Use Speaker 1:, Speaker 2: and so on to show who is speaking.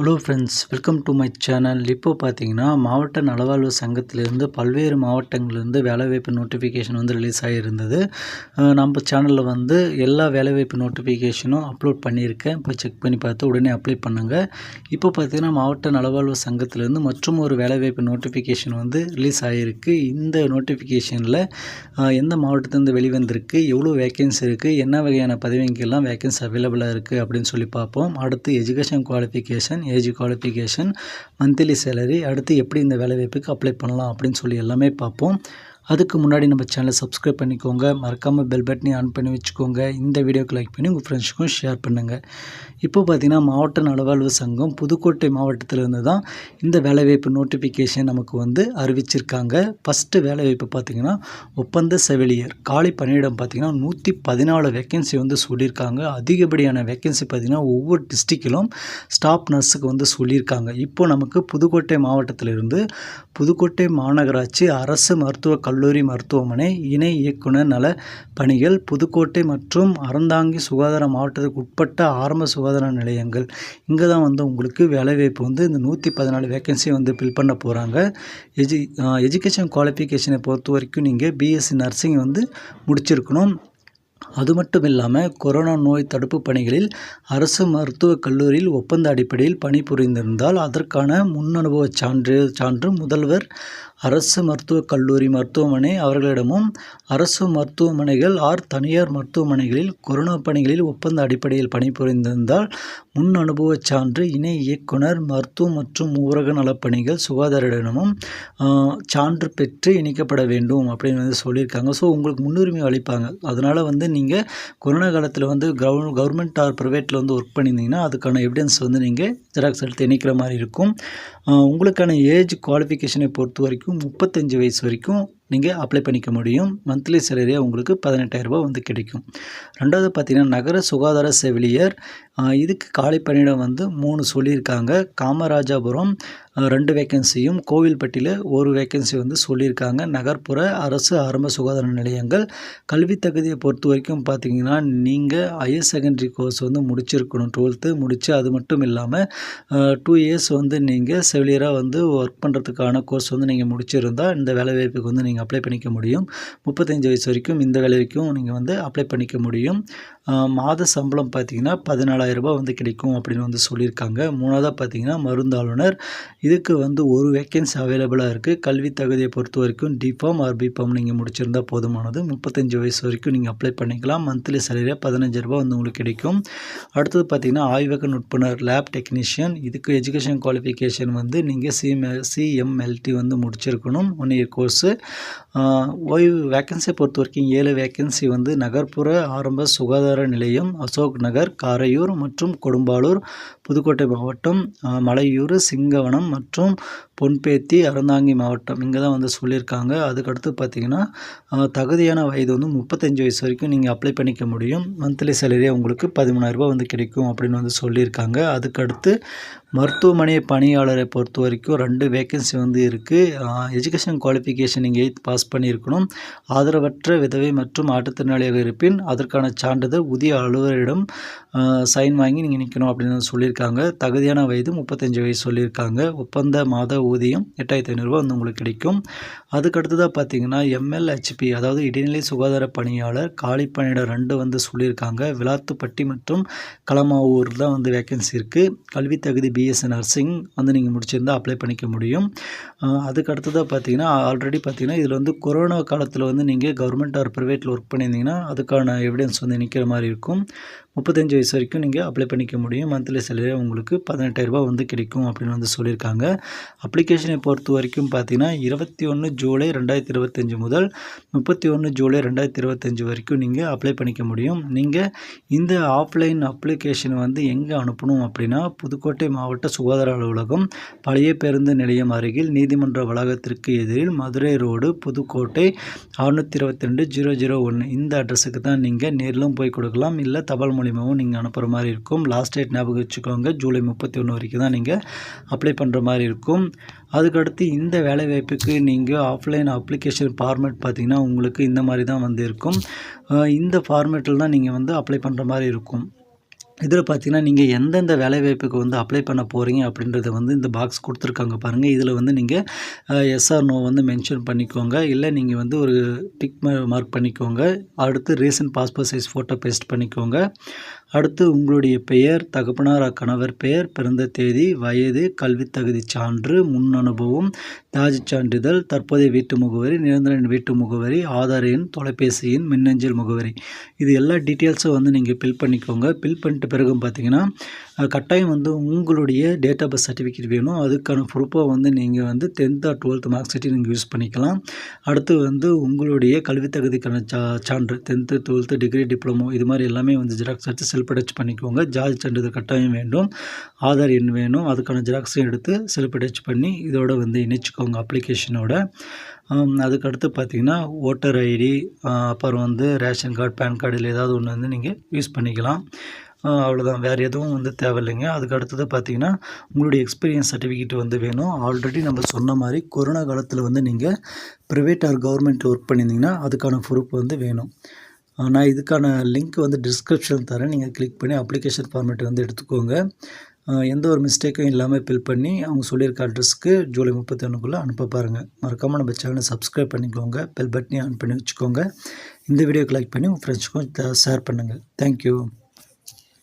Speaker 1: Hello friends welcome to my channel இப்போ பார்த்தீங்கன்னா மாவட்ட நலவாழ்வு சங்கத்திலிருந்து பல்வேறு மாவட்டங்கள்லேருந்து வேலைவாய்ப்பு நோட்டிஃபிகேஷன் வந்து ரிலீஸ் ஆகியிருந்தது. நம்ம சேனலில் வந்து எல்லா வேலைவாய்ப்பு நோட்டிஃபிகேஷனும் அப்லோட் பண்ணியிருக்கேன். இப்போ செக் பண்ணி பார்த்து உடனே அப்ளை பண்ணுங்கள் இப்போ பார்த்தீங்கன்னா மாவட்ட நலவாழ்வு சங்கத்திலேருந்து மற்றும் ஒரு வேலைவாய்ப்பு நோட்டிஃபிகேஷன் வந்து ரிலீஸ் ஆகிருக்கு இந்த நோட்டிஃபிகேஷனில் எந்த மாவட்டத்திலேருந்து வெளிவந்திருக்கு எவ்வளோ வேகன்சி இருக்குது என்ன வகையான பதவிங்கெல்லாம் வேகன்சி அவைலபிளாக இருக்குது அப்படின்னு சொல்லி பார்ப்போம். அடுத்து education qualification age qualification monthly salary அடுத்து எப்படி இந்த வேலைவாய்ப்புக்கு அப்ளை பண்ணலாம் அப்படின்னு சொல்லி எல்லாமே பார்ப்போம். அதுக்கு முன்னாடி நம்ம சேனலை சப்ஸ்கிரைப் பண்ணிக்கோங்க. மறக்காமல் பெல் பட்டனையும் ஆன் பண்ணி வச்சுக்கோங்க. இந்த வீடியோக்கு லைக் பண்ணி உங்கள் ஃப்ரெண்ட்ஸுக்கும் ஷேர் பண்ணுங்கள் இப்போ பார்த்தீங்கன்னா மாவட்ட நலவாழ்வு சங்கம் புதுக்கோட்டை மாவட்டத்திலேருந்து தான் இந்த வேலைவாய்ப்பு நோட்டிஃபிகேஷன் நமக்கு வந்து அறிவிச்சிருக்காங்க. ஃபஸ்ட்டு வேலைவாய்ப்பு பார்த்தீங்கன்னா ஒப்பந்த செவிலியர். காலி பணியிடம் பார்த்தீங்கன்னா நூற்றி பதினாலு வேக்கன்சி வந்து சொல்லியிருக்காங்க. அதிகப்படியான வேக்கன்சி பார்த்தீங்கன்னா ஒவ்வொரு டிஸ்ட்ரிக்டிலும் ஸ்டாஃப் நர்ஸுக்கு வந்து சொல்லியிருக்காங்க. இப்போ நமக்கு புதுக்கோட்டை மாவட்டத்திலிருந்து புதுக்கோட்டை மாநகராட்சி அரசு மருத்துவக் கல்லூரி கல்லூரி மருத்துவமனை இணை இயக்குனர் நல பணிகள் புதுக்கோட்டை மற்றும் அறந்தாங்கி சுகாதார மாவட்டத்துக்கு உட்பட்ட ஆரம்ப சுகாதார நிலையங்கள். இங்கே தான் வந்து உங்களுக்கு வேலைவாய்ப்பு வந்து இந்த நூற்றி பதினாலு வேக்கன்சி வந்து ஃபில் பண்ண போகிறாங்க எஜு எஜுகேஷன் குவாலிஃபிகேஷனை பொறுத்த வரைக்கும் நீங்கள் பிஎஸ்சி நர்சிங் வந்து முடிச்சிருக்கணும். அது மட்டும் இல்லாமல் கொரோனா நோய் தடுப்பு பணிகளில் அரசு மருத்துவக் கல்லூரியில் ஒப்பந்த அடிப்படையில் பணிபுரிந்திருந்தால் அதற்கான முன் அனுபவ சான்று சான்று முதல்வர் அரசு மருத்துவக் கல்லூரி மருத்துவமனை அவர்களிடமும் அரசு மருத்துவமனைகள் ஆர் தனியார் மருத்துவமனைகளில் கொரோனா பணிகளில் ஒப்பந்த அடிப்படையில் பணிபுரிந்திருந்தால் முன் அனுபவச் சான்று இணை இயக்குனர் மருத்துவம் மற்றும் ஊரக நலப்பணிகள் சுகாதாரிடமும் சான்று பெற்று இணைக்கப்பட வேண்டும் அப்படின்னு வந்து சொல்லியிருக்காங்க. ஸோ உங்களுக்கு முன்னுரிமை அளிப்பாங்க. அதனால் வந்து நீங்கள் கொரோனா காலத்தில் வந்து கவர் கவர்மெண்ட் ஆர் ப்ரைவேட்டில் வந்து ஒர்க் பண்ணியிருந்தீங்கன்னா அதுக்கான எவிடன்ஸ் வந்து நீங்கள் ஜெராக்ஸ் எடுத்து இணைக்கிற மாதிரி இருக்கும். உங்களுக்கான ஏஜ் குவாலிஃபிகேஷனை பொறுத்த வரைக்கும் முப்பத்தஞ்சு வயசு வரைக்கும் நீங்கள் அப்ளை பண்ணிக்க முடியும். மந்த்லி சேலரியாக உங்களுக்கு பதினெட்டாயிரரூபா வந்து கிடைக்கும். ரெண்டாவது பார்த்திங்கன்னா நகர சுகாதார செவிலியர் இதுக்கு காலி பணியிடம் வந்து மூணு சொல்லியிருக்காங்க. காமராஜாபுரம் ரெண்டு வேக்கன்சியும் கோவில்பட்டியில் ஒரு வேக்கன்சி வந்து சொல்லியிருக்காங்க. நகர்ப்புற அரசு ஆரம்ப சுகாதார நிலையங்கள். கல்வி தகுதியை பொறுத்த வரைக்கும் பார்த்தீங்கன்னா நீங்கள் ஹையர் செகண்டரி கோர்ஸ் வந்து முடிச்சிருக்கணும். டுவெல்த்து முடித்து அது மட்டும் இல்லாமல் டூ இயர்ஸ் வந்து நீங்கள் செவிலியராக வந்து ஒர்க் பண்ணுறதுக்கான கோர்ஸ் வந்து நீங்கள் முடிச்சிருந்தால் இந்த வேலைவாய்ப்புக்கு வந்து நீங்கள் அப்ளை பண்ணிக்க முடியும். முப்பத்தஞ்சு வயசு வரைக்கும் இந்த வேலைக்கும் நீங்கள் வந்து அப்ளை பண்ணிக்க முடியும். மாத சம்பளம் பார்த்தீங்கன்னா பதினாலாயிரரூபா வந்து கிடைக்கும் அப்படின்னு வந்து சொல்லியிருக்காங்க. மூணாவதாக பார்த்தீங்கன்னா மருந்தாளுநர் இதுக்கு வந்து ஒரு வேக்கன்சி அவைலபிளாக இருக்குது கல்வி தகுதியை பொறுத்த வரைக்கும் டிஃபார்ம் ஆர் பிஃபார்ம் நீங்கள் முடிச்சிருந்தால் போதுமானது. முப்பத்தஞ்சு வயசு வரைக்கும் நீங்கள் அப்ளை பண்ணிக்கலாம். மந்த்லி சேலரியாக பதினஞ்சு ரூபா வந்து உங்களுக்கு கிடைக்கும். அடுத்தது பார்த்திங்கன்னா ஆய்வக நுட்பனர் லேப் டெக்னீஷியன் இதுக்கு எஜுகேஷன் குவாலிஃபிகேஷன் வந்து நீங்கள் சிஎம் சிஎம்எல்டி வந்து முடிச்சிருக்கணும். ஒன் இயர் கோர்ஸு ஓய்வு வேக்கன்சியை பொறுத்த வரைக்கும் ஏழு வேக்கன்சி வந்து நகர்ப்புற ஆரம்ப சுகாதார நிலையம் அசோக் நகர் காரையூர் மற்றும் கொடும்பாலூர் புதுக்கோட்டை மாவட்டம் மலையூர் சிங்கவனம் மற்றும் பொன்பேத்தி அறந்தாங்கி மாவட்டம் இங்கே தான் வந்து சொல்லியிருக்காங்க. அதுக்கடுத்து பார்த்திங்கன்னா தகுதியான வயது வந்து முப்பத்தஞ்சு வயசு வரைக்கும் நீங்கள் அப்ளை பண்ணிக்க முடியும். மந்த்லி சேலரியே உங்களுக்கு பதிமூணாயிரரூபா வந்து கிடைக்கும் அப்படின்னு வந்து சொல்லியிருக்காங்க. அதுக்கடுத்து மருத்துவமனை பணியாளரை பொறுத்த வரைக்கும் ரெண்டு வேக்கன்சி வந்து இருக்குது எஜுகேஷன் குவாலிஃபிகேஷன் நீங்கள் எயித் பாஸ் பண்ணியிருக்கணும். ஆதரவற்ற விதவை மற்றும் மாற்றுத்திறனாளியாக இருப்பின் அதற்கான சான்றிதழ் புதிய அலுவலரிடம் சைன் வாங்கி நீங்கள் நிற்கணும் அப்படின்னு சொல்லியிருக்காங்க. தகுதியான வயது முப்பத்தஞ்சு வயசு சொல்லியிருக்காங்க. ஒப்பந்த மாத ஊதியம் எட்டாயிரத்தி ஐநூறுரூவா வந்து உங்களுக்கு கிடைக்கும். அதுக்கடுத்ததாக பார்த்தீங்கன்னா எம்எல்ஹெச்பி அதாவது இடைநிலை சுகாதார பணியாளர் காலி பணியிடம் ரெண்டு வந்து சொல்லியிருக்காங்க. விளாத்துப்பட்டி மற்றும் களமாவூர் தான் வந்து வேக்கன்சி இருக்குது கல்வி தகுதி பிஎஸ்சி நர்சிங் வந்து நீங்கள் முடிச்சிருந்தால் அப்ளை பண்ணிக்க முடியும். அதுக்கு அடுத்ததாக பார்த்தீங்கன்னா ஆல்ரெடி பார்த்தீங்கன்னா இதில் வந்து கொரோனா காலத்தில் வந்து நீங்கள் கவர்மெண்ட் ஆர் ப்ரைவேட்டில் ஒர்க் பண்ணியிருந்தீங்கன்னா அதுக்கான எவிடன்ஸ் வந்து நிற்கிற மாதிரி இருக்கும். முப்பத்தஞ்சு வயசு வரைக்கும் நீங்கள் அப்ளை பண்ணிக்க முடியும். மந்த்லி சேலரி உங்களுக்கு பதினெட்டாயிரரூபா வந்து கிடைக்கும் அப்படின்னு வந்து சொல்லியிருக்காங்க. அப்ளிகேஷனை பொறுத்த வரைக்கும் பார்த்தீங்கன்னா இருபத்தி ஒன்று ஜூலை ரெண்டாயிரத்தி இருபத்தஞ்சி முதல் முப்பத்தி ஒன்று ஜூலை ரெண்டாயிரத்தி இருபத்தஞ்சி வரைக்கும் நீங்கள் அப்ளை பண்ணிக்க முடியும். நீங்கள் இந்த ஆஃப்லைன் அப்ளிகேஷன் வந்து எங்கே அனுப்பணும் அப்படின்னா புதுக்கோட்டை மாவட்ட சுகாதார அலுவலகம் பழைய பேருந்து நிலையம் அருகில் நீதிமன்ற வளாகத்திற்கு எதிரில் மதுரை ரோடு புதுக்கோட்டை அறுநூற்றி இருபத்தி ரெண்டு ஜீரோ ஜீரோ ஒன்று இந்த அட்ரஸுக்கு தான் நீங்கள் நேரிலும் போய் கொடுக்கலாம். இல்லை தபால் மூலிமாவும் நீங்கள் அனுப்புகிற மாதிரி இருக்கும். லாஸ்ட் டேட் ஞாபகம் வச்சுக்கோங்க. ஜூலை முப்பத்தி ஒன்று வரைக்கும் தான் நீங்கள் அப்ளை பண்ணுற மாதிரி இருக்கும். அதுக்கடுத்து இந்த வேலைவாய்ப்புக்கு நீங்கள் ஆஃப்லைன் அப்ளிகேஷன் ஃபார்மேட் பார்த்திங்கன்னா உங்களுக்கு இந்த மாதிரி தான் வந்து இருக்கும். இந்த ஃபார்மேட்டில் தான் நீங்கள் வந்து அப்ளை பண்ணுற மாதிரி இருக்கும். இதில் பார்த்தீங்கன்னா, நீங்கள் எந்தெந்த வேலைவாய்ப்புக்கு வந்து அப்ளை பண்ண போகிறீங்க அப்படின்றத வந்து இந்த பாக்ஸ் கொடுத்துருக்காங்க பாருங்கள் இதில் வந்து நீங்கள் எஸ்ஆர் நோ வந்து மென்ஷன் பண்ணிக்கோங்க. இல்லை நீங்கள் வந்து ஒரு டிக் மார்க் பண்ணிக்கோங்க. அடுத்து recent passport size photo paste பண்ணிக்கோங்க. அடுத்து உங்களுடைய பெயர், தகப்பனார் கணவர் பெயர், பிறந்த தேதி, வயது, கல்வித்தகதிச் சான்று, முன் அனுபவம், தாஜ் சான்றிதழ், தற்போதைய வீட்டு முகவரி, நிரந்தரன் வீட்டு முகவரி, ஆதார் எண், தொலைபேசி எண், மின்னஞ்சல் முகவரி. இது எல்லா டீட்டெயில்ஸும் வந்து நீங்கள் ஃபில் பண்ணிக்கோங்க. ஃபில் பண்ணிட்ட பிறகு பார்த்தீங்கன்னா, கட்டாயம் வந்து உங்களுடைய டேட் ஆஃப் பர்த் சர்டிஃபிகேட் வேணும். அதுக்கான ப்ரூஃபாக வந்து நீங்கள் வந்து 10த் ஆர் 12த் மார்க் சீட்டு நீங்கள் யூஸ் பண்ணிக்கலாம். அடுத்து வந்து உங்களுடைய கல்வித் தகுதிக்கான சா சான்று 10த், 12த் டிகிரி, டிப்ளமோ இது மாதிரி எல்லாமே வந்து ஜெராக்ஸ் எடுத்து செல்ஃப் பண்ணிக்கோங்க. ஜாதி சான்றிதழ் கட்டாயம் வேண்டும். ஆதார் எண் வேணும். அதுக்கான ஜெராக்ஸும் எடுத்து செல்ஃப் பண்ணி இதோட வந்து இணைச்சிக்கோங்க அப்ளிகேஷனோட. அதுக்கடுத்து பார்த்திங்கன்னா ஓட்டர் ஐடி அப்புறம் வந்து ரேஷன் கார்டு, பேன் கார்டு இல்லை ஏதாவது ஒன்று வந்து நீங்கள் யூஸ் பண்ணிக்கலாம். அவ்வளோதான். வேறு எதுவும் வந்து தேவையில்லைங்க. அதுக்கு அடுத்தது பார்த்தீங்கன்னா, உங்களுடைய எக்ஸ்பீரியன்ஸ் சர்டிஃபிகேட் வந்து வேணும். ஆல்ரெடி நம்ம சொன்ன மாதிரி கொரோனா காலத்தில் வந்து நீங்கள் ப்ரைவேட் ஆர் கவர்மெண்ட் ஒர்க் பண்ணியிருந்தீங்கன்னா, அதுக்கான ப்ரூஃப் வந்து வேணும். நான் இதுக்கான லிங்க் வந்து டிஸ்கிரிப்ஷன் தரேன். நீங்கள் கிளிக் பண்ணி அப்ளிகேஷன் ஃபார்மேட் வந்து எடுத்துக்கோங்க. எந்த ஒரு மிஸ்டேக்கும் இல்லாமல் ஃபில் பண்ணி அவங்க சொல்லியிருக்க அட்ரஸ்க்கு ஜூலை 31க்குள்ள அனுப்ப பாருங்க. மறக்காமல் நம்ம சேனலை சப்ஸ்கிரைப் பண்ணிக்கோங்க. பெல் பட்டனையும் ஆன் பண்ணி வச்சுக்கோங்க. இந்த வீடியோக்கு லைக் பண்ணி உங்கள் ஃப்ரெண்ட்ஸுக்கும் ஷேர் பண்ணுங்கள் தேங்க் யூ.